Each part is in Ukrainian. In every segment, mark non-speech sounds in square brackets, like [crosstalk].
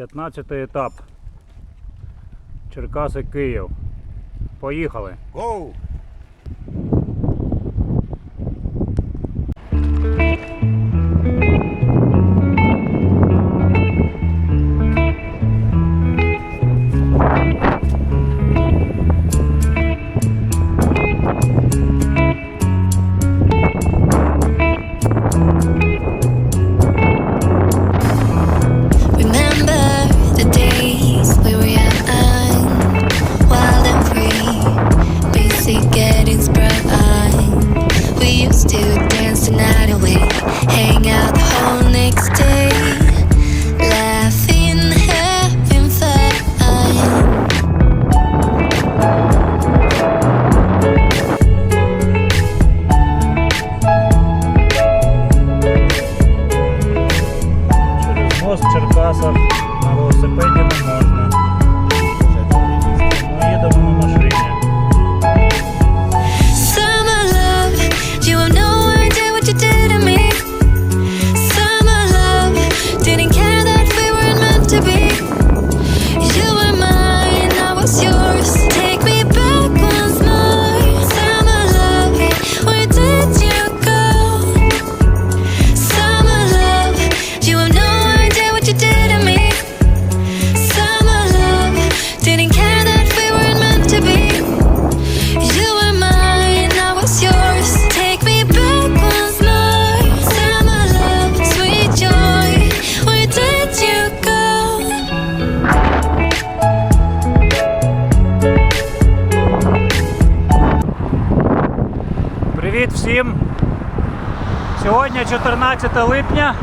15 етап. Черкаси Київ. Поїхали. Гоу! Сьогодні 14 липня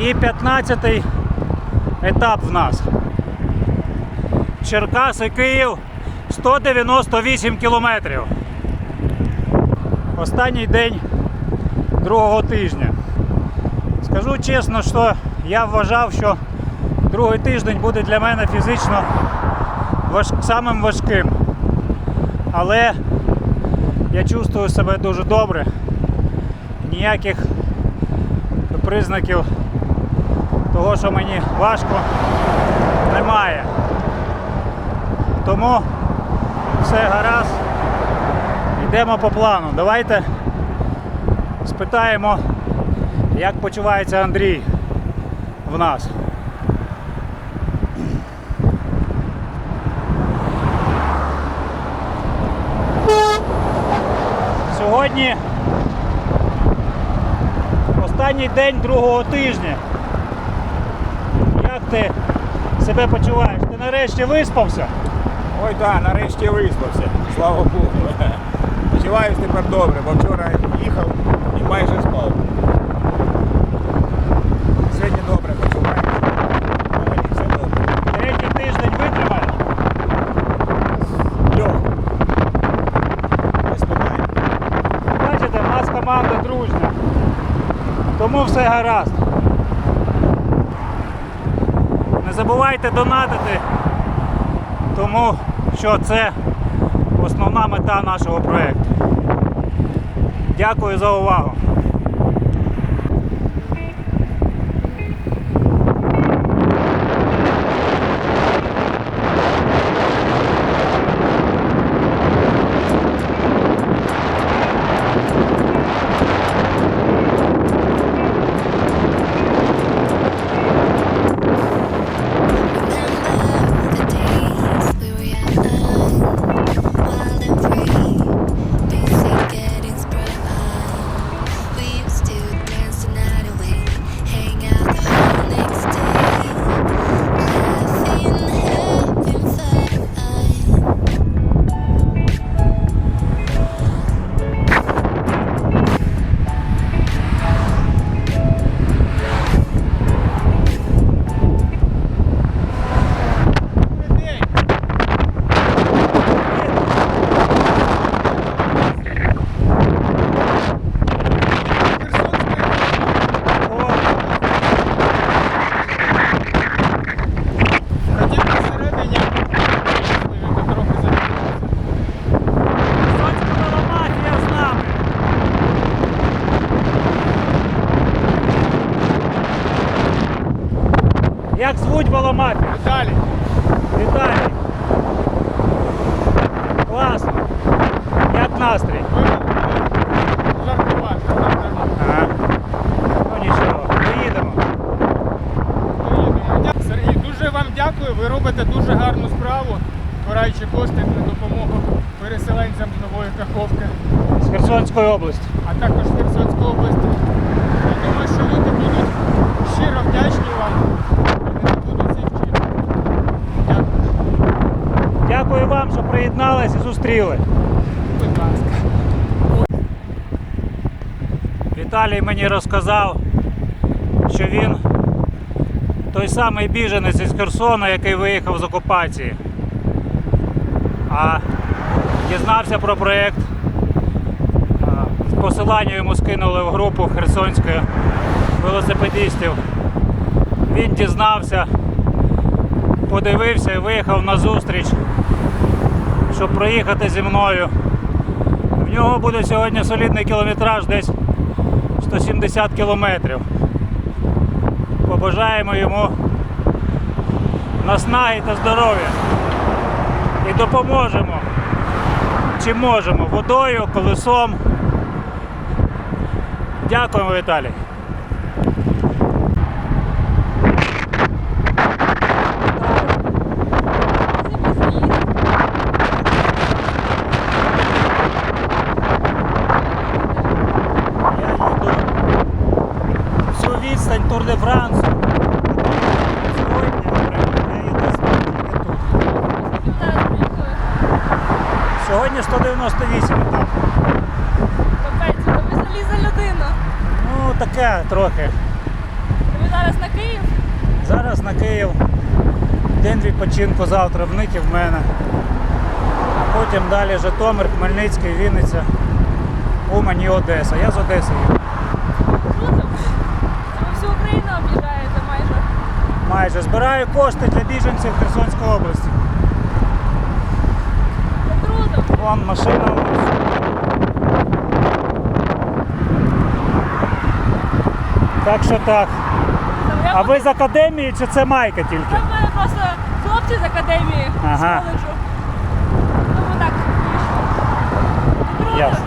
і 15 етап в нас. Черкаси Київ 198 кілометрів. Останній день другого тижня. Скажу чесно, що я вважав, що другий тиждень буде для мене фізично важ... самим важким. Але я чувствую себе дуже добре. Ніяких признаків того, що мені важко, немає. Тому все гаразд. Йдемо по плану. Давайте спитаємо, як почувається Андрій в нас. Сьогодні останній день другого тижня. Як ти себе почуваєш? Ти нарешті виспався? Ой, так, нарешті виспався. Слава Богу. [laughs] Почуваюсь тепер добре, бо вчора їхав і майже спав. Сьогодні добре почуваюся. Все добре. Третій тиждень витримаєш? Льох. Бачите, в нас команда дружня. Тому все гаразд. Не забувайте донатити, тому що це основна мета нашого проєкту. Дякую за увагу. Як звуть Воломафію? Далі. Віталій. Класно. Як настрій? Ага. Ну нічого. Сергій, дуже вам дякую. Ви робите дуже гарну справу, збираючи кошти на допомогу переселенцям з нової Каховки, З Херсонської області. а також з Херсонської області. Я думаю, що люди будуть щиро вдячні вам. Вони не будуть цих вчити. Дякую. Дякую вам, що зустріли. Будь ласка. Віталій мені розказав, що він той самий біженець із Херсона, який виїхав з окупації. А дізнався про проєкт. Посилання йому скинули в групу херсонських велосипедистів. Він дізнався, подивився і виїхав на зустріч, щоб проїхати зі мною. В нього буде сьогодні солідний кілометраж десь 170 кілометрів. Побажаємо йому наснаги та здоров'я. І допоможемо, чим можемо, водою, колесом. Дякуємо, Віталій. Я їду всю Тур. Сьогодні, наприклад, я їду тільки тут. Сьогодні 198 етап. Капець, то ви заліза людина. Ну таке трохи. Ви зараз на Київ? Зараз на Київ. День відпочинку завтра в Ниті в мене. А потім далі Житомир, Хмельницький, Вінниця, Умань і Одеса. Я з Одеси їду. Круто. Це ви всю Україну об'їжджаєте майже. Майже збираю кошти для біженців Херсонської області. Це круто. Вон машина у нас. Так що так. А ви з академії чи це майка тільки? Це в мене просто хлопці з академії Ага. з коледжу. Тому так. Круто. Ясно.